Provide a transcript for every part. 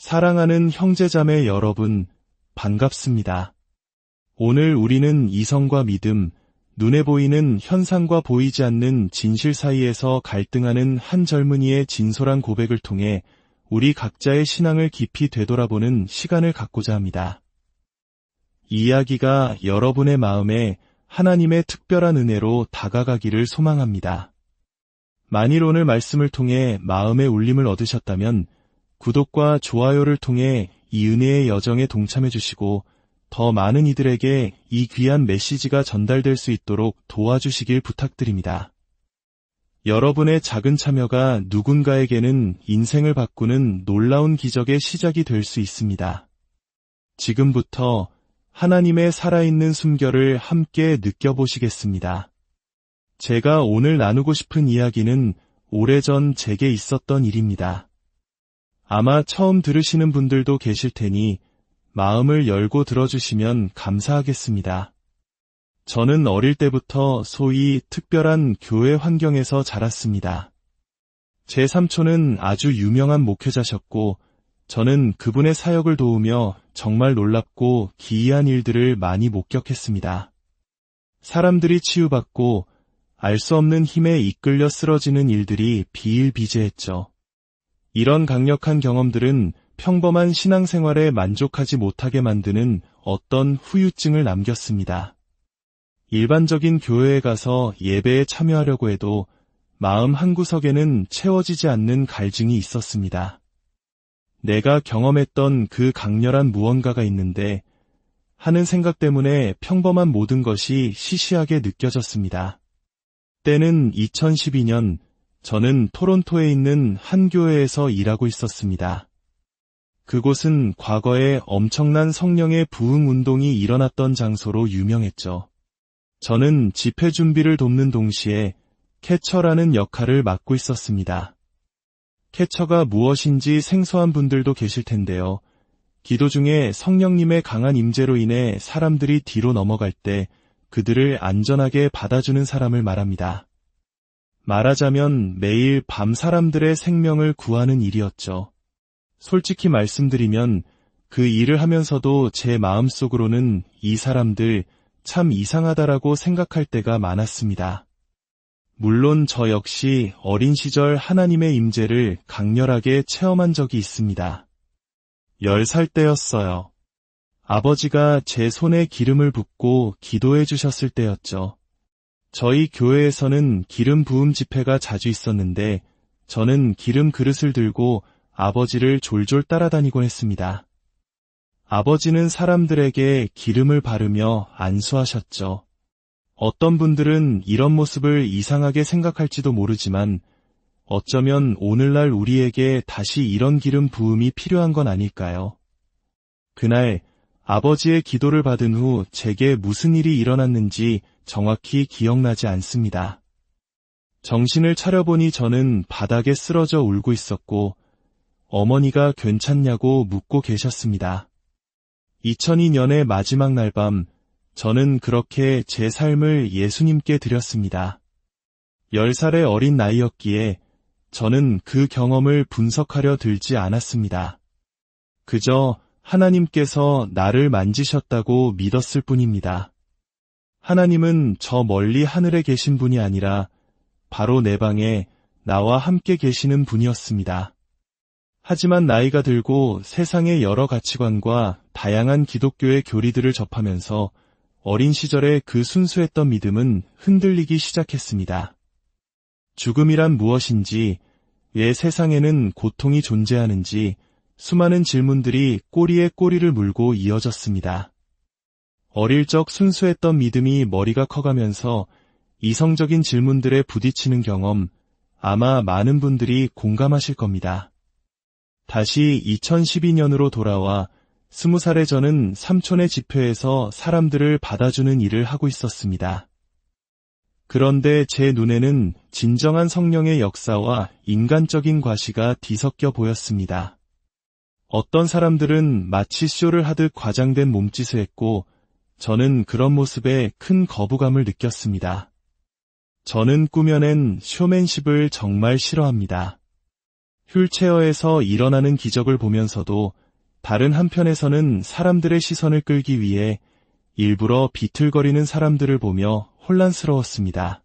사랑하는 형제자매 여러분, 반갑습니다. 오늘 우리는 이성과 믿음, 눈에 보이는 현상과 보이지 않는 진실 사이에서 갈등하는 한 젊은이의 진솔한 고백을 통해 우리 각자의 신앙을 깊이 되돌아보는 시간을 갖고자 합니다. 이 이야기가 여러분의 마음에 하나님의 특별한 은혜로 다가가기를 소망합니다. 만일 오늘 말씀을 통해 마음의 울림을 얻으셨다면 구독과 좋아요를 통해 이 은혜의 여정에 동참해 주시고 더 많은 이들에게 이 귀한 메시지가 전달될 수 있도록 도와주시길 부탁드립니다. 여러분의 작은 참여가 누군가에게는 인생을 바꾸는 놀라운 기적의 시작이 될 수 있습니다. 지금부터 하나님의 살아있는 숨결을 함께 느껴보시겠습니다. 제가 오늘 나누고 싶은 이야기는 오래전 제게 있었던 일입니다. 아마 처음 들으시는 분들도 계실 테니 마음을 열고 들어주시면 감사하겠습니다. 저는 어릴 때부터 소위 특별한 교회 환경에서 자랐습니다. 제 삼촌은 아주 유명한 목회자셨고, 저는 그분의 사역을 도우며 정말 놀랍고 기이한 일들을 많이 목격했습니다. 사람들이 치유받고 알 수 없는 힘에 이끌려 쓰러지는 일들이 비일비재했죠. 이런 강력한 경험들은 평범한 신앙생활에 만족하지 못하게 만드는 어떤 후유증을 남겼습니다. 일반적인 교회에 가서 예배에 참여하려고 해도 마음 한구석에는 채워지지 않는 갈증이 있었습니다. 내가 경험했던 그 강렬한 무언가가 있는데 하는 생각 때문에 평범한 모든 것이 시시하게 느껴졌습니다. 때는 2012년 저는 토론토에 있는 한 교회에서 일하고 있었습니다. 그곳은 과거에 엄청난 성령의 부흥 운동이 일어났던 장소로 유명했죠. 저는 집회 준비를 돕는 동시에 캐처라는 역할을 맡고 있었습니다. 캐처가 무엇인지 생소한 분들도 계실 텐데요. 기도 중에 성령님의 강한 임재로 인해 사람들이 뒤로 넘어갈 때 그들을 안전하게 받아주는 사람을 말합니다. 말하자면 매일 밤 사람들의 생명을 구하는 일이었죠. 솔직히 말씀드리면 그 일을 하면서도 제 마음속으로는 이 사람들 참 이상하다라고 생각할 때가 많았습니다. 물론 저 역시 어린 시절 하나님의 임재를 강렬하게 체험한 적이 있습니다. 10살 때였어요. 아버지가 제 손에 기름을 붓고 기도해 주셨을 때였죠. 저희 교회에서는 기름 부음 집회가 자주 있었는데 저는 기름 그릇을 들고 아버지를 졸졸 따라다니곤 했습니다. 아버지는 사람들에게 기름을 바르며 안수하셨죠. 어떤 분들은 이런 모습을 이상하게 생각할지도 모르지만 어쩌면 오늘날 우리에게 다시 이런 기름 부음이 필요한 건 아닐까요? 그날 아버지의 기도를 받은 후 제게 무슨 일이 일어났는지 정확히 기억나지 않습니다. 정신을 차려보니 저는 바닥에 쓰러져 울고 있었고 어머니가 괜찮냐고 묻고 계셨습니다. 2002년의 마지막 날 밤, 저는 그렇게 제 삶을 예수님께 드렸습니다. 10살의 어린 나이였기에 저는 그 경험을 분석하려 들지 않았습니다. 그저 하나님께서 나를 만지셨다고 믿었을 뿐입니다. 하나님은 저 멀리 하늘에 계신 분이 아니라 바로 내 방에 나와 함께 계시는 분이었습니다. 하지만 나이가 들고 세상의 여러 가치관과 다양한 기독교의 교리들을 접하면서 어린 시절의 그 순수했던 믿음은 흔들리기 시작했습니다. 죽음이란 무엇인지, 왜 세상에는 고통이 존재하는지 수많은 질문들이 꼬리에 꼬리를 물고 이어졌습니다. 어릴 적 순수했던 믿음이 머리가 커가면서 이성적인 질문들에 부딪히는 경험 아마 많은 분들이 공감하실 겁니다. 다시 2012년으로 돌아와 20살의 저는 삼촌의 집회에서 사람들을 받아주는 일을 하고 있었습니다. 그런데 제 눈에는 진정한 성령의 역사와 인간적인 과시가 뒤섞여 보였습니다. 어떤 사람들은 마치 쇼를 하듯 과장된 몸짓을 했고 저는 그런 모습에 큰 거부감을 느꼈습니다. 저는 꾸며낸 쇼맨십을 정말 싫어합니다. 휠체어에서 일어나는 기적을 보면서도 다른 한편에서는 사람들의 시선을 끌기 위해 일부러 비틀거리는 사람들을 보며 혼란스러웠습니다.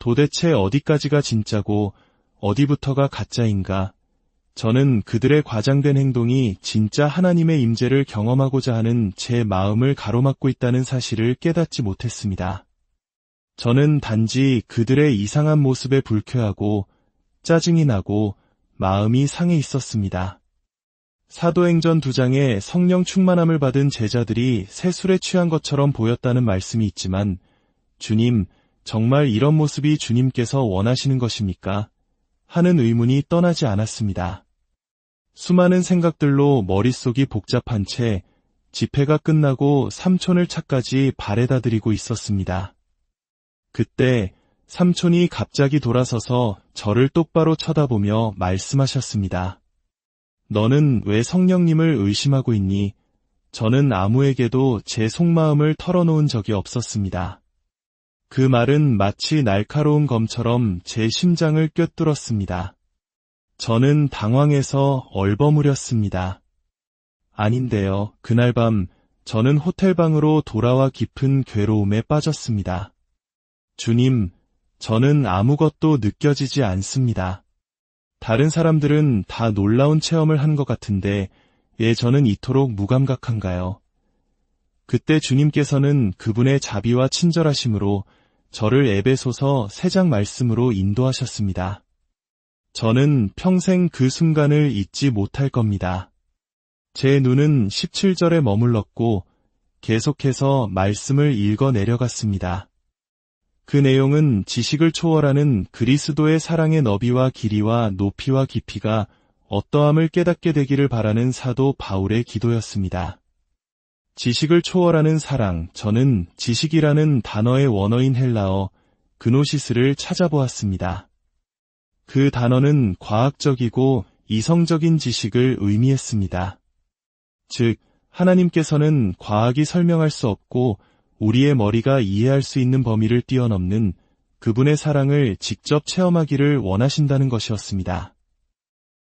도대체 어디까지가 진짜고 어디부터가 가짜인가? 저는 그들의 과장된 행동이 진짜 하나님의 임재를 경험하고자 하는 제 마음을 가로막고 있다는 사실을 깨닫지 못했습니다. 저는 단지 그들의 이상한 모습에 불쾌하고 짜증이 나고 마음이 상해 있었습니다. 사도행전 두 장에 성령 충만함을 받은 제자들이 새술에 취한 것처럼 보였다는 말씀이 있지만 주님, 정말 이런 모습이 주님께서 원하시는 것입니까? 하는 의문이 떠나지 않았습니다. 수많은 생각들로 머릿속이 복잡한 채 집회가 끝나고 삼촌을 차까지 발에다 드리고 있었습니다. 그때 삼촌이 갑자기 돌아서서 저를 똑바로 쳐다보며 말씀하셨습니다. 너는 왜 성령님을 의심하고 있니? 저는 아무에게도 제 속마음을 털어놓은 적이 없었습니다. 그 말은 마치 날카로운 검처럼 제 심장을 꿰뚫었습니다. 저는 당황해서 얼버무렸습니다. 아닌데요. 그날 밤 저는 호텔방으로 돌아와 깊은 괴로움에 빠졌습니다. 주님, 저는 아무것도 느껴지지 않습니다. 다른 사람들은 다 놀라운 체험을 한 것 같은데 왜 저는 이토록 무감각한가요? 그때 주님께서는 그분의 자비와 친절하심으로 저를 에베소서 세장 말씀으로 인도하셨습니다. 저는 평생 그 순간을 잊지 못할 겁니다. 제 눈은 17절에 머물렀고 계속해서 말씀을 읽어 내려갔습니다. 그 내용은 지식을 초월하는 그리스도의 사랑의 너비와 길이와 높이와 깊이가 어떠함을 깨닫게 되기를 바라는 사도 바울의 기도였습니다. 지식을 초월하는 사랑, 저는 지식이라는 단어의 원어인 헬라어 그노시스를 찾아보았습니다. 그 단어는 과학적이고 이성적인 지식을 의미했습니다. 즉, 하나님께서는 과학이 설명할 수 없고 우리의 머리가 이해할 수 있는 범위를 뛰어넘는 그분의 사랑을 직접 체험하기를 원하신다는 것이었습니다.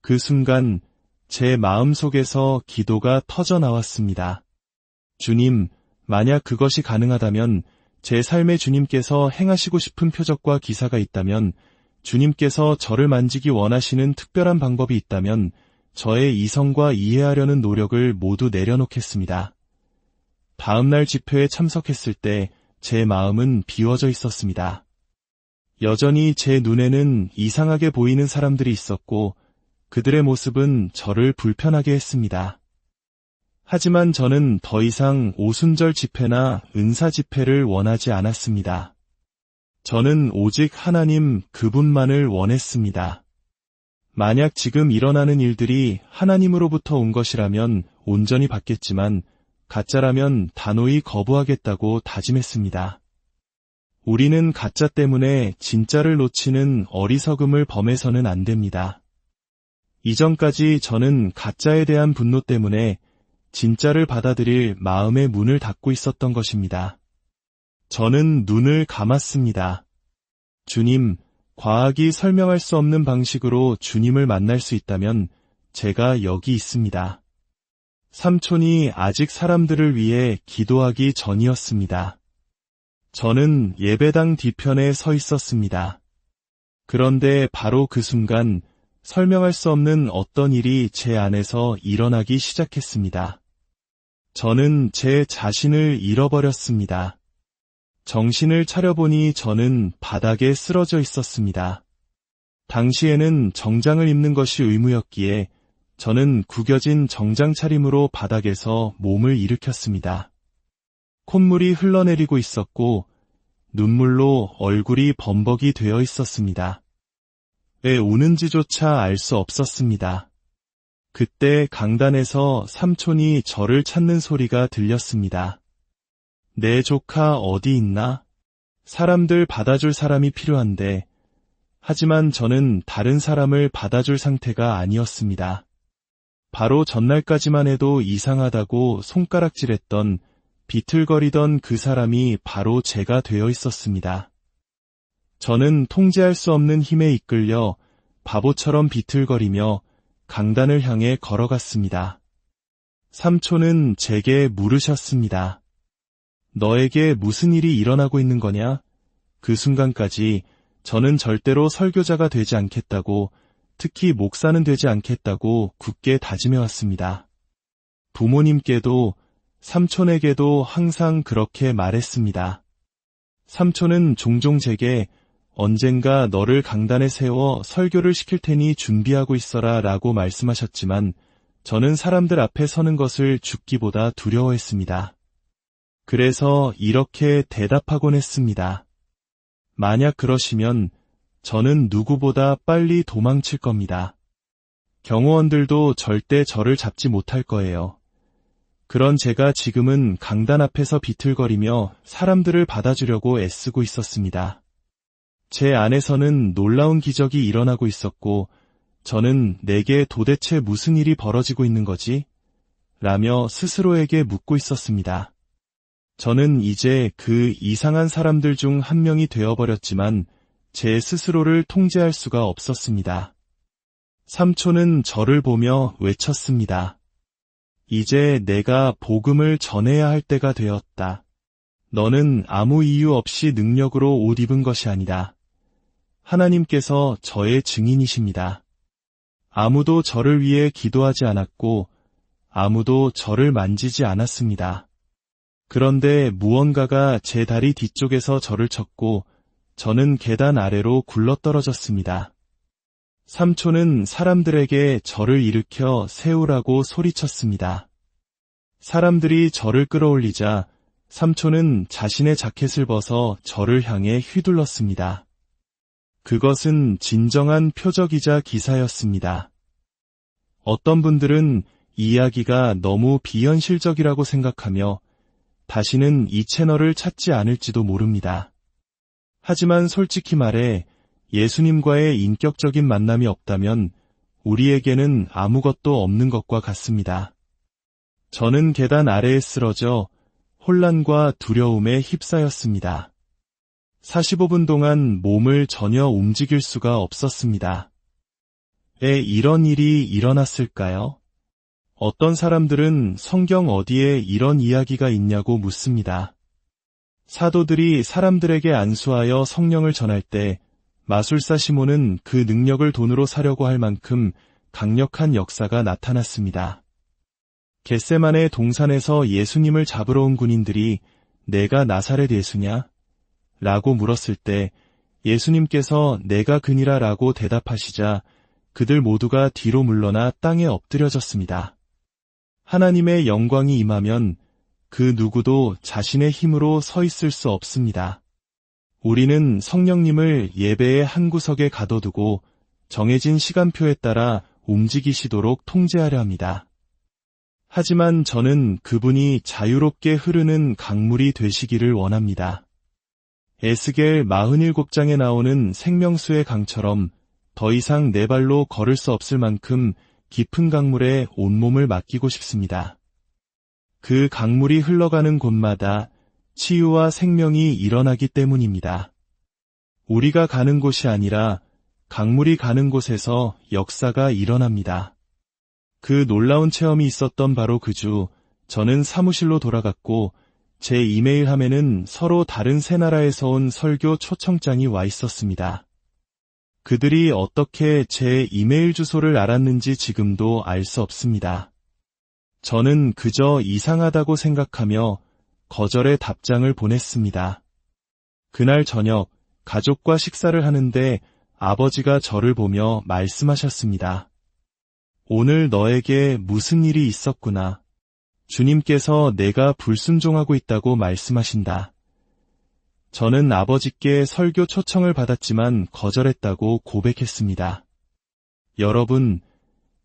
그 순간 제 마음 속에서 기도가 터져 나왔습니다. 주님, 만약 그것이 가능하다면 제 삶에 주님께서 행하시고 싶은 표적과 기사가 있다면 주님께서 저를 만지기 원하시는 특별한 방법이 있다면 저의 이성과 이해하려는 노력을 모두 내려놓겠습니다. 다음날 집회에 참석했을 때 제 마음은 비워져 있었습니다. 여전히 제 눈에는 이상하게 보이는 사람들이 있었고 그들의 모습은 저를 불편하게 했습니다. 하지만 저는 더 이상 오순절 집회나 은사 집회를 원하지 않았습니다. 저는 오직 하나님 그분만을 원했습니다. 만약 지금 일어나는 일들이 하나님으로부터 온 것이라면 온전히 받겠지만 가짜라면 단호히 거부하겠다고 다짐했습니다. 우리는 가짜 때문에 진짜를 놓치는 어리석음을 범해서는 안 됩니다. 이전까지 저는 가짜에 대한 분노 때문에 진짜를 받아들일 마음의 문을 닫고 있었던 것입니다. 저는 눈을 감았습니다. 주님, 과학이 설명할 수 없는 방식으로 주님을 만날 수 있다면 제가 여기 있습니다. 삼촌이 아직 사람들을 위해 기도하기 전이었습니다. 저는 예배당 뒤편에 서 있었습니다. 그런데 바로 그 순간 설명할 수 없는 어떤 일이 제 안에서 일어나기 시작했습니다. 저는 제 자신을 잃어버렸습니다. 정신을 차려보니 저는 바닥에 쓰러져 있었습니다. 당시에는 정장을 입는 것이 의무였기에 저는 구겨진 정장 차림으로 바닥에서 몸을 일으켰습니다. 콧물이 흘러내리고 있었고 눈물로 얼굴이 범벅이 되어 있었습니다. 왜 우는지조차 알 수 없었습니다. 그때 강단에서 삼촌이 저를 찾는 소리가 들렸습니다. 내 조카 어디 있나? 사람들 받아줄 사람이 필요한데, 하지만 저는 다른 사람을 받아줄 상태가 아니었습니다. 바로 전날까지만 해도 이상하다고 손가락질했던 비틀거리던 그 사람이 바로 제가 되어 있었습니다. 저는 통제할 수 없는 힘에 이끌려 바보처럼 비틀거리며 강단을 향해 걸어갔습니다. 삼촌은 제게 물으셨습니다. 너에게 무슨 일이 일어나고 있는 거냐? 그 순간까지 저는 절대로 설교자가 되지 않겠다고, 특히 목사는 되지 않겠다고 굳게 다짐해왔습니다. 부모님께도 삼촌에게도 항상 그렇게 말했습니다. 삼촌은 종종 제게 언젠가 너를 강단에 세워 설교를 시킬 테니 준비하고 있어라 라고 말씀하셨지만 저는 사람들 앞에 서는 것을 죽기보다 두려워했습니다. 그래서 이렇게 대답하곤 했습니다. 만약 그러시면 저는 누구보다 빨리 도망칠 겁니다. 경호원들도 절대 저를 잡지 못할 거예요. 그런 제가 지금은 강단 앞에서 비틀거리며 사람들을 받아주려고 애쓰고 있었습니다. 제 안에서는 놀라운 기적이 일어나고 있었고, 저는 내게 도대체 무슨 일이 벌어지고 있는 거지? 라며 스스로에게 묻고 있었습니다. 저는 이제 그 이상한 사람들 중 한 명이 되어버렸지만 제 스스로를 통제할 수가 없었습니다. 삼촌은 저를 보며 외쳤습니다. 이제 내가 복음을 전해야 할 때가 되었다. 너는 아무 이유 없이 능력으로 옷 입은 것이 아니다. 하나님께서 저의 증인이십니다. 아무도 저를 위해 기도하지 않았고 아무도 저를 만지지 않았습니다. 그런데 무언가가 제 다리 뒤쪽에서 저를 쳤고 저는 계단 아래로 굴러떨어졌습니다. 삼촌은 사람들에게 저를 일으켜 세우라고 소리쳤습니다. 사람들이 저를 끌어올리자 삼촌은 자신의 자켓을 벗어 저를 향해 휘둘렀습니다. 그것은 진정한 표적이자 기사였습니다. 어떤 분들은 이야기가 너무 비현실적이라고 생각하며 다시는 이 채널을 찾지 않을지도 모릅니다. 하지만 솔직히 말해 예수님과의 인격적인 만남이 없다면 우리에게는 아무것도 없는 것과 같습니다. 저는 계단 아래에 쓰러져 혼란과 두려움에 휩싸였습니다. 45분 동안 몸을 전혀 움직일 수가 없었습니다. 왜 이런 일이 일어났을까요? 어떤 사람들은 성경 어디에 이런 이야기가 있냐고 묻습니다. 사도들이 사람들에게 안수하여 성령을 전할 때 마술사 시몬은 그 능력을 돈으로 사려고 할 만큼 강력한 역사가 나타났습니다. 겟세만의 동산에서 예수님을 잡으러 온 군인들이 내가 나사렛 예수냐? 라고 물었을 때 예수님께서 내가 그니라 라고 대답하시자 그들 모두가 뒤로 물러나 땅에 엎드려졌습니다. 하나님의 영광이 임하면 그 누구도 자신의 힘으로 서 있을 수 없습니다. 우리는 성령님을 예배의 한 구석에 가둬두고 정해진 시간표에 따라 움직이시도록 통제하려 합니다. 하지만 저는 그분이 자유롭게 흐르는 강물이 되시기를 원합니다. 에스겔 47장에 나오는 생명수의 강처럼 더 이상 내 발로 걸을 수 없을 만큼 깊은 강물에 온몸을 맡기고 싶습니다. 그 강물이 흘러가는 곳마다 치유와 생명이 일어나기 때문입니다. 우리가 가는 곳이 아니라 강물이 가는 곳에서 역사가 일어납니다. 그 놀라운 체험이 있었던 바로 그 주, 저는 사무실로 돌아갔고 제 이메일 함에는 서로 다른 세 나라에서 온 설교 초청장이 와 있었습니다. 그들이 어떻게 제 이메일 주소를 알았는지 지금도 알 수 없습니다. 저는 그저 이상하다고 생각하며 거절의 답장을 보냈습니다. 그날 저녁 가족과 식사를 하는데 아버지가 저를 보며 말씀하셨습니다. 오늘 너에게 무슨 일이 있었구나. 주님께서 내가 불순종하고 있다고 말씀하신다. 저는 아버지께 설교 초청을 받았지만 거절했다고 고백했습니다. 여러분,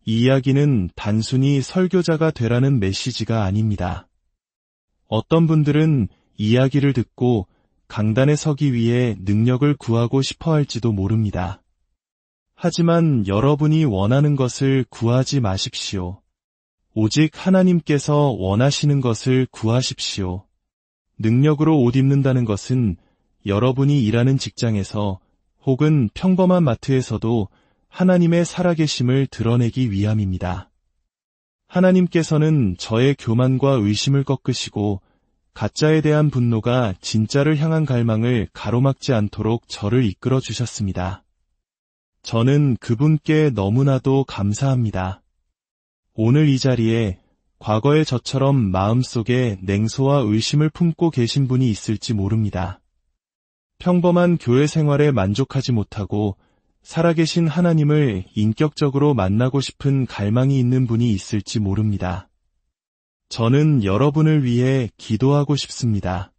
이 이야기는 단순히 설교자가 되라는 메시지가 아닙니다. 어떤 분들은 이야기를 듣고 강단에 서기 위해 능력을 구하고 싶어 할지도 모릅니다. 하지만 여러분이 원하는 것을 구하지 마십시오. 오직 하나님께서 원하시는 것을 구하십시오. 능력으로 옷 입는다는 것은 여러분이 일하는 직장에서 혹은 평범한 마트에서도 하나님의 살아계심을 드러내기 위함입니다. 하나님께서는 저의 교만과 의심을 꺾으시고 가짜에 대한 분노가 진짜를 향한 갈망을 가로막지 않도록 저를 이끌어 주셨습니다. 저는 그분께 너무나도 감사합니다. 오늘 이 자리에 과거의 저처럼 마음속에 냉소와 의심을 품고 계신 분이 있을지 모릅니다. 평범한 교회 생활에 만족하지 못하고 살아계신 하나님을 인격적으로 만나고 싶은 갈망이 있는 분이 있을지 모릅니다. 저는 여러분을 위해 기도하고 싶습니다.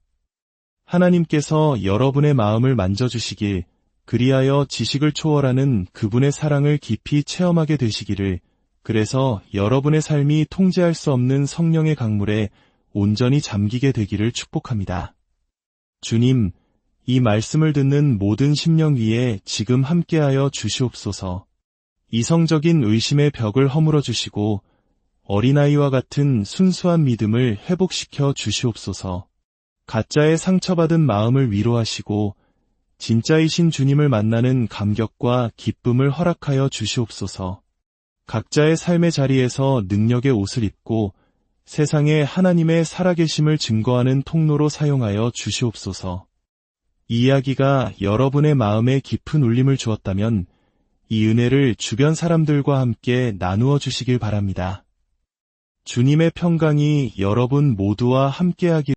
하나님께서 여러분의 마음을 만져주시길, 그리하여 지식을 초월하는 그분의 사랑을 깊이 체험하게 되시기를, 그래서 여러분의 삶이 통제할 수 없는 성령의 강물에 온전히 잠기게 되기를 축복합니다. 주님, 이 말씀을 듣는 모든 심령 위에 지금 함께하여 주시옵소서. 이성적인 의심의 벽을 허물어 주시고 어린아이와 같은 순수한 믿음을 회복시켜 주시옵소서. 가짜의 상처받은 마음을 위로하시고 진짜이신 주님을 만나는 감격과 기쁨을 허락하여 주시옵소서. 각자의 삶의 자리에서 능력의 옷을 입고 세상에 하나님의 살아계심을 증거하는 통로로 사용하여 주시옵소서. 이 이야기가 여러분의 마음에 깊은 울림을 주었다면 이 은혜를 주변 사람들과 함께 나누어 주시길 바랍니다. 주님의 평강이 여러분 모두와 함께하기